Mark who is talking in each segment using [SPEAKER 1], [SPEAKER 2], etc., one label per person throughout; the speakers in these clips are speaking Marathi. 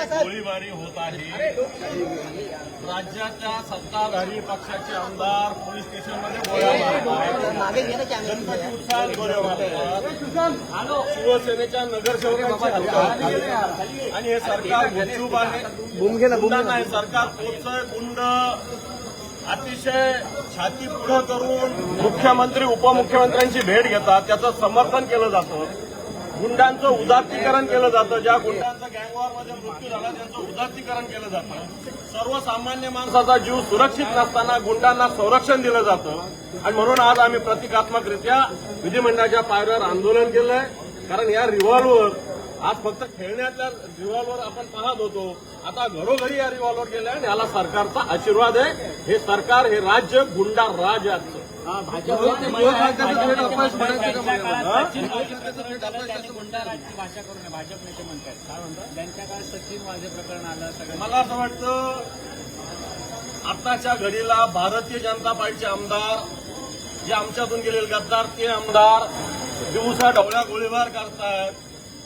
[SPEAKER 1] गोळीबारी होत आहे. राज्याच्या सत्ताधारी पक्षाचे आमदार पोलीस स्टेशनमध्ये गोळ्या मारतात गणपती उत्साहात गोळ्या मारतात शिवसेनेच्या नगरसेवकांची हत्या होते. आणि हे सरकार गुपचूप आहे गुंडांना हे सरकार पोचय गुंड? अतिशय छाती पुढं करून मुख्यमंत्री उपमुख्यमंत्र्यांची भेट घेतात. त्याचं समर्थन केलं जातं. गुंडांचं उदात्तीकरण केलं जातं. ज्या गुंडांचा गँगवॉरमध्ये मृत्यू झाला त्यांचं उदात्तीकरण केलं जातं. सर्वसामान्य माणसाचा जीव सुरक्षित नसताना गुंडांना संरक्षण दिलं जातं. आणि म्हणून आज आम्ही प्रतिकात्मकरित्या विधिमंडळाच्या पायऱ्यावर आंदोलन केलंय. कारण या रिव्हॉल्वर आज फक्त खेळण्यातल्या रिव्हॉल्वर आपण पाहत होतो. आता घरोघरी या रिव्हॉल्वर गेल्या आणि याला सरकारचा आशीर्वाद आहे. हे सरकार हे राज्य गुंडा राज आहे
[SPEAKER 2] भाषा करू नये भाजप नेते म्हणतात. काय म्हणतात त्यांच्या काळात सचिन वाजे प्रकरण आलं सगळं
[SPEAKER 1] मला असं वाटतं आताच्या घडीला भारतीय जनता पार्टीचे आमदार जे आमच्यातून गेलेले गद्दार ते आमदार दिवसा ढवळ्या गोळीबार करतायत.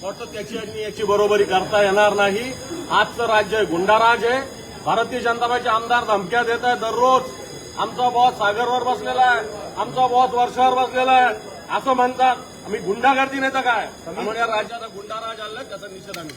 [SPEAKER 1] वाटतं त्याची आणि याची बरोबरी करता येणार नाही. आजचं राज्य आहे गुंडाराज आहे. भारतीय जनता पार्टीचे आमदार धमक्या देत आहेत दररोज. आमचा बॉस सागरवर बसलेला आहे. आमचा बॉस वर्षावर बसलेला आहे. असं म्हणतात. आम्ही गुंडागर्दी नाही तर काय? म्हणून या राज्याचा गुंडाराज आला त्याचा निषेध आम्ही